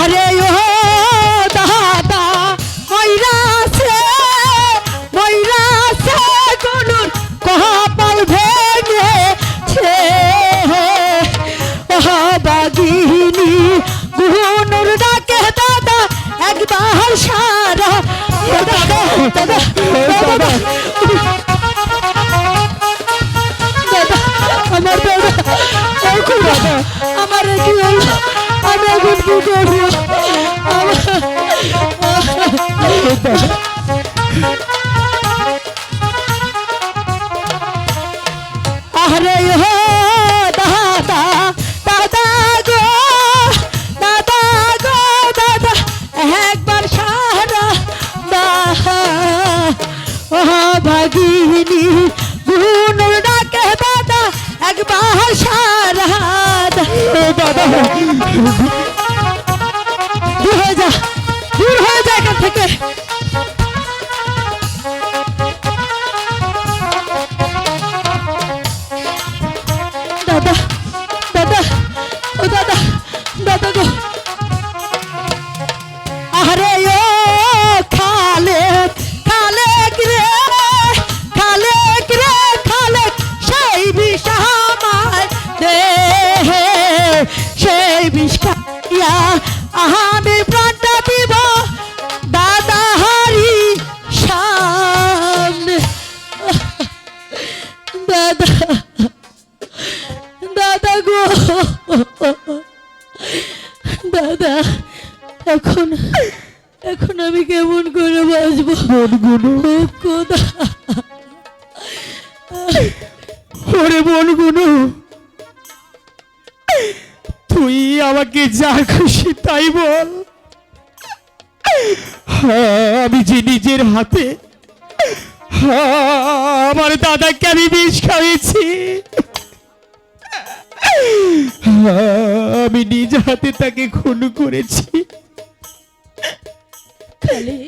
আরে ও দাদা ময়রাছে ময়রাছে গনুর কপাল ভেঙেছে বাগিনী গুনুর ডাকে, দাদা, একবার সারা, দাদা দাদা দাদা আমার দাদা, আমার কি হলো? আরে হো দাদা দাদা গো দাদা গো, দাদা, একবার সারা দাহা ও ভাগিনী, গুনুর ডাকে দাদা, একবার সারা দাদা দাদা গো আরে ও খালে খালে রে খালে রে খালে সেই বিষ প্রাণটা দাদা এখন এখন আমি কেমন করে বাঁচবো? বনগুলো কোদা ওরে বনগুনু তুই আমাকে যা খুশি তাই বল। হ্যাঁ, আমি যে নিজের হাতে হ্যাঁ, আমার দাদাকে আমি বিষ খাইয়েছি। আমি নিজ হাতে তাকে খুন করেছি। খালি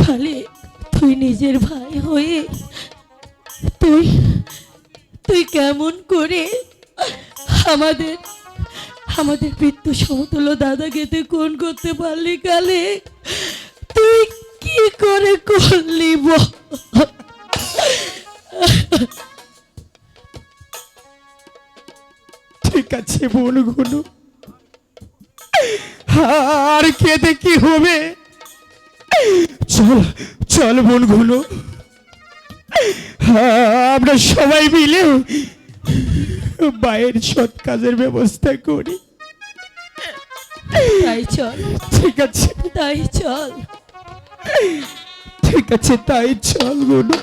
খালি, তুই নিজের ভাই হয়ে তুই তুই কেমন করে আমাদের আমাদের পিতৃ সমতুল্য দাদাকে তুই কোন করতে পারলি কালে তুই কি করে করলি? ঠিক আছে বনগুনু আর কেঁদে কি হবে? চল চল বনগুনু আমরা সবাই মিলে বাইরের সৎ কাজের ব্যবস্থা করি। তাই চল। ঠিক আছে। তাই চল। ঠিক আছে তাই চল বনু